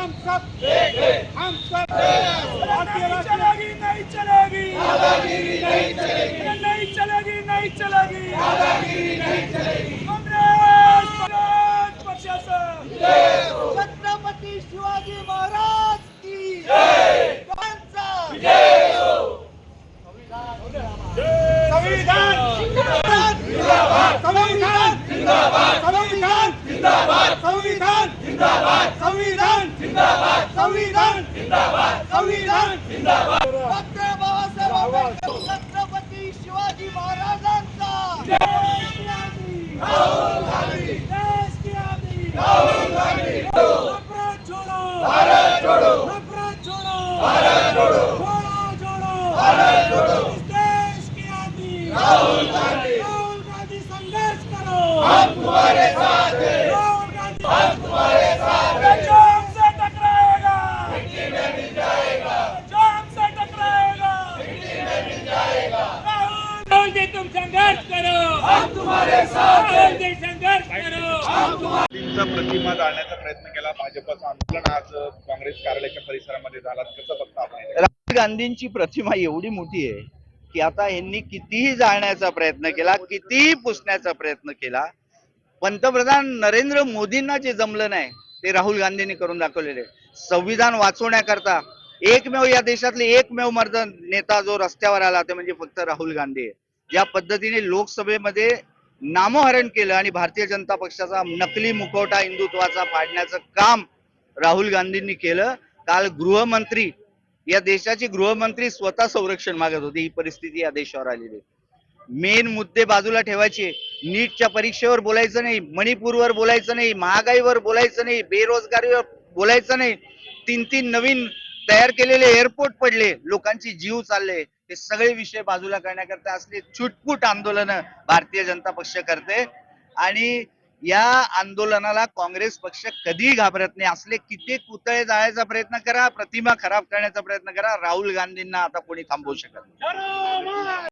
हम सब एक है हम सब चलेगी नहीं चलेगी दादागिरी नहीं चलेगी नहीं चलेगी नहीं चलेगी दादागिरी नहीं चलेगी कांग्रेस प्रशासन छत्रपति शिवाजी महाराज की संविधान संविधान संविधान संविधान संविधान! जिंदाबाद! संविधान! जिंदाबाद! डॉक्टर बाबासाहेब आंबेडकर छत्रपती शिवाजी महाराजांचा! छोड़ो! भारत छोड़ो! छोड़ो! भारत छोड़ो! भारत छोड़ो! देश की राहुल गांधी राहुल गांधी संघर्ष करो हम तुम्हारे साथ हैं राहुल गांधी हम तुम्हारे साथ हैं जो हमसे टकराएगा मिट्टी में मिल जाएगा जो हमसे टकराएगा मिट्टी में मिल जाएगा राहुल गांधी तुम संघर्ष करो। हम तुम्हारे साथ हैं। गांधी संघर्ष करो। हम गांधींचा प्रतिमा जाळण्याचा प्रयत्न केला. भाजपचं आंदोलन आज काँग्रेस कार्यालयाच्या परिसरामध्ये झाला. कसं बघता आपण? राहुल गांधींची प्रतिमा एवढी मोठी आहे की आता यांनी कितीही जाळण्याचा प्रयत्न केला कितीही पुसण्याचा प्रयत्न केला पंतप्रधान नरेंद्र मोदींना जे जमलं नाही ते राहुल गांधींनी करून दाखवलेले आहे. संविधान वाचवण्याकरता एकमेव या देशातले एकमेव मर्द नेता जो रस्त्यावर आला ते म्हणजे फक्त राहुल गांधी आहे. ज्या पद्धतीने लोकसभेमध्ये नामोहरण केलं आणि भारतीय जनता पक्षाचा नकली मुखवटा हिंदुत्वाचा फाडण्याचं काम राहुल गांधींनी केलं. काल गृहमंत्री या देशाची गृहमंत्री स्वतः संरक्षण मागत होती. ही परिस्थिती या देशावर आलेली मेन मुद्दे बाजूला ठेवायचे. नीटच्या परीक्षेवर बोलायचं नाही. मणिपूरवर बोलायचं नाही. महागाईवर बोलायचं नाही. बेरोजगारीवर बोलायचं नाही. तीन तीन नवीन तयार केलेले एअरपोर्ट पडले लोकांची जीव चालले हे सगळे विषय बाजूला करण्याकरता असले छुटपुट आंदोलन भारतीय जनता पक्ष करते. आणि या आंदोलनाला काँग्रेस पक्ष कधीही घाबरत नाही. असले किती पुतळे जाळायचा प्रयत्न करा प्रतिमा खराब करण्याचा प्रयत्न करा राहुल गांधींना आता कोणी थांबवू शकत नाही.